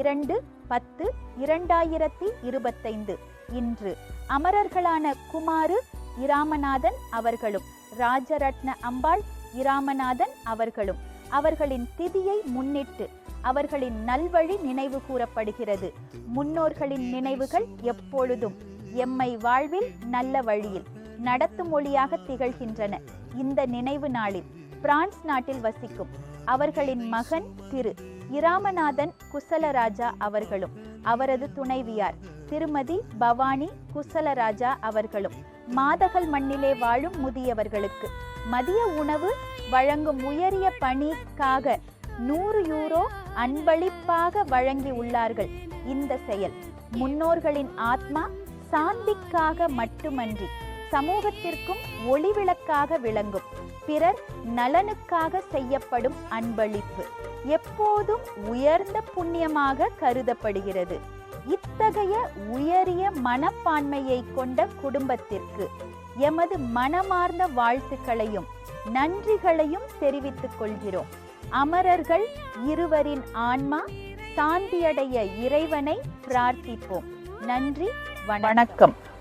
இரண்டு பத்து இரண்டாயிரத்தி இருபத்தைந்து. இன்று அமரர்களான குமாரு இராமநாதன் அவர்களும் ராஜரத்ன அம்பாள் இராமநாதன் அவர்களும் அவர்களின் திதியை முன்னிட்டு அவர்களின் நல்வழி நினைவு கூறப்படுகிறது. முன்னோர்களின் நினைவுகள் எப்பொழுதும் எம்மை வாழ்வில் நல்ல வழியில் நடத்தும் மொழியாக திகழ்கின்றன. இந்த நினைவு நாளில் பிரான்ஸ் நாட்டில் வசிக்கும் அவர்களின் மகன் திரு இராமநாதன் குசலராஜா அவர்களும் அவரது துணைவியார் திருமதி பவானி குசலராஜா அவர்களும் மாதகள் மண்ணிலே வாழும் முதியவர்களுக்கு மதிய உணவு வழங்கும் உயரிய பணிக்காக நூறு யூரோ அன்பளிப்பாக வழங்கி உள்ளார்கள். இந்த செயல் முன்னோர்களின் ஆத்மா சாந்திக்காக மட்டுமன்றி சமூகத்திற்கும் ஒளிவிளக்காக விளங்கும். பிறர் நலனுக்காக செய்யப்படும் அன்பளிப்பு எப்போதும் உயர்ந்த புண்ணியமாக கருதப்படுகிறது. இத்தகைய உயரிய மனப்பான்மையை கொண்ட குடும்பத்திற்கு எமது மனமார்ந்த வாழ்த்துக்களையும் நன்றிகளையும் தெரிவித்துக் கொள்கிறோம். அமரர்கள் இருவரின் ஆன்மா சாந்தியடைய இறைவனை பிரார்த்திப்போம். நன்றி வணக்கம்.